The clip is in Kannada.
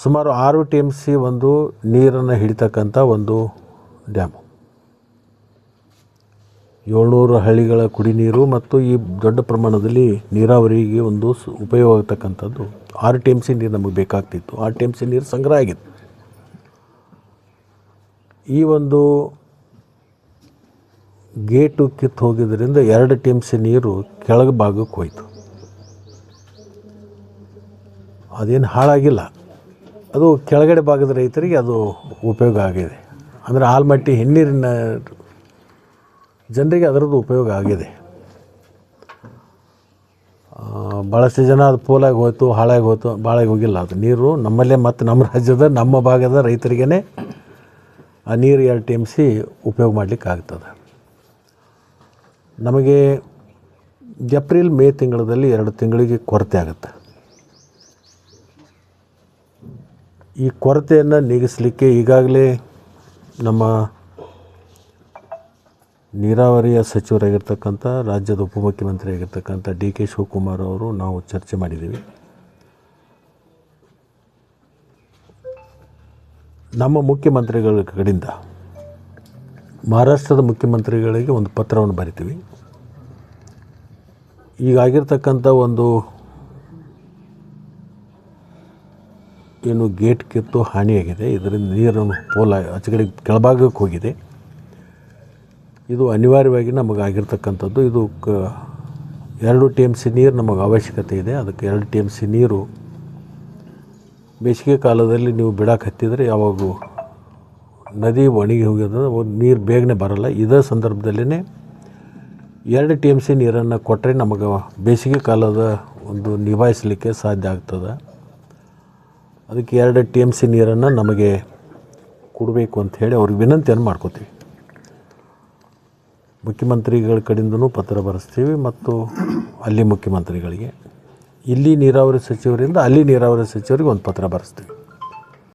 ಸುಮಾರು ಆರು ಟಿ ಎಂ ಸಿ ಒಂದು ನೀರನ್ನು ಹಿಡಿತಕ್ಕಂಥ ಒಂದು ಡ್ಯಾಮು. ಏಳ್ನೂರು ಹಳ್ಳಿಗಳ ಕುಡಿ ನೀರು ಮತ್ತು ಈ ದೊಡ್ಡ ಪ್ರಮಾಣದಲ್ಲಿ ನೀರಾವರಿಗೆ ಒಂದು ಸ್ ಉಪಯೋಗ ಆಗ್ತಕ್ಕಂಥದ್ದು ಆರು ಟಿ ಎಂ ಸಿ ನೀರು ನಮಗೆ ಬೇಕಾಗ್ತಿತ್ತು. ಆರು ಟಿ ಎಂ ಸಿ ನೀರು ಸಂಗ್ರಹ ಆಗಿತ್ತು. ಈ ಒಂದು ಗೇಟು ಕಿತ್ತು ಹೋಗಿದ್ದರಿಂದ ಎರಡು ಟಿ ಎಂ ಸಿ ನೀರು ಕೆಳಗೆ ಭಾಗಕ್ಕೆ ಹೋಯಿತು. ಅದೇನು ಹಾಳಾಗಿಲ್ಲ. ಅದು ಕೆಳಗಡೆ ಭಾಗದ ರೈತರಿಗೆ ಅದು ಉಪಯೋಗ ಆಗಿದೆ. ಅಂದರೆ ಆಲ್ಮಟ್ಟಿ ಹಿನ್ನೀರಿನ ಜನರಿಗೆ ಅದರದ್ದು ಉಪಯೋಗ ಆಗಿದೆ. ಭಾಳಷ್ಟು ಜನ ಅದು ಪೋಲಾಗಿ ಹೋಯ್ತು, ಹಾಳಾಗಿ ಹೋಯ್ತು ಭಾಳಾಗಿ ಹೋಗಿಲ್ಲ ಅದು. ನೀರು ನಮ್ಮಲ್ಲೇ ಮತ್ತು ನಮ್ಮ ರಾಜ್ಯದ, ನಮ್ಮ ಭಾಗದ ರೈತರಿಗೇ ಆ ನೀರು ಎರಡು ಟಿ ಎಂ ಸಿ ಉಪಯೋಗ ಮಾಡಲಿಕ್ಕೆ ಆಗ್ತದೆ. ನಮಗೆ ಏಪ್ರಿಲ್ ಮೇ ತಿಂಗಳಲ್ಲಿ ಎರಡು ತಿಂಗಳಿಗೆ ಕೊರತೆ ಆಗುತ್ತೆ. ಈ ಕೊರತೆಯನ್ನು ನೀಗಿಸಲಿಕ್ಕೆ ಈಗಾಗಲೇ ನಮ್ಮ ನೀರಾವರಿಯ ಸಚಿವರಾಗಿರ್ತಕ್ಕಂಥ, ರಾಜ್ಯದ ಉಪಮುಖ್ಯಮಂತ್ರಿ ಆಗಿರ್ತಕ್ಕಂಥ ಡಿ ಕೆ ಶಿವಕುಮಾರ್ ಅವರು ನಾವು ಚರ್ಚೆ ಮಾಡಿದ್ದೀವಿ. ನಮ್ಮ ಮುಖ್ಯಮಂತ್ರಿಗಳ ಕಡೆಯಿಂದ, ಮಹಾರಾಷ್ಟ್ರದ ಮುಖ್ಯಮಂತ್ರಿಗಳಿಗೆ ಒಂದು ಪತ್ರವನ್ನು ಬರಿತೀವಿ. ಈಗಾಗಿರ್ತಕ್ಕಂಥ ಒಂದು ಏನು ಗೇಟ್ ಕಿತ್ತು ಹಾನಿಯಾಗಿದೆ ಇದರಿಂದ ನೀರನ್ನು ಪೋಲ ಆಚೆಗಡೆ ಕೆಳಭಾಗಕ್ಕೆ ಹೋಗಿದೆ. ಇದು ಅನಿವಾರ್ಯವಾಗಿ ನಮಗೆ ಆಗಿರ್ತಕ್ಕಂಥದ್ದು. ಇದು ಕ ಎರಡು ಟಿ ಎಂ ಸಿ ನೀರು ನಮಗೆ ಅವಶ್ಯಕತೆ ಇದೆ. ಅದಕ್ಕೆ ಎರಡು ಟಿ ಎಂ ಸಿ ನೀರು ಬೇಸಿಗೆ ಕಾಲದಲ್ಲಿ ನೀವು ಬಿಡಕ್ಕೆ ಹತ್ತಿದರೆ ಯಾವಾಗೂ ನದಿ ಒಣಗಿ ಹೋಗಿದ್ರೆ ನೀರು ಬೇಗನೆ ಬರಲ್ಲ. ಇದೇ ಸಂದರ್ಭದಲ್ಲೇ ಎರಡು ಟಿ ಎಂ ಸಿ ನೀರನ್ನು ಕೊಟ್ಟರೆ ನಮಗೆ ಬೇಸಿಗೆ ಕಾಲದ ಒಂದು ನಿಭಾಯಿಸಲಿಕ್ಕೆ ಸಾಧ್ಯ ಆಗ್ತದೆ. ಅದಕ್ಕೆ ಎರಡು ಟಿ ಎಂ ಸಿ ನೀರನ್ನು ನಮಗೆ ಕೊಡಬೇಕು ಅಂತ ಹೇಳಿ ಅವ್ರಿಗೆ ವಿನಂತಿಯನ್ನು ಮಾಡ್ಕೋತೀವಿ. ಮುಖ್ಯಮಂತ್ರಿಗಳ ಕಡೆಯಿಂದನೂ ಪತ್ರ ಬರೆಸ್ತೀವಿ ಮತ್ತು ಅಲ್ಲಿ ಮುಖ್ಯಮಂತ್ರಿಗಳಿಗೆ, ಇಲ್ಲಿ ನೀರಾವರಿ ಸಚಿವರಿಂದ ಅಲ್ಲಿ ನೀರಾವರಿ ಸಚಿವರಿಗೆ ಒಂದು ಪತ್ರ ಬರೆಸ್ತೀವಿ.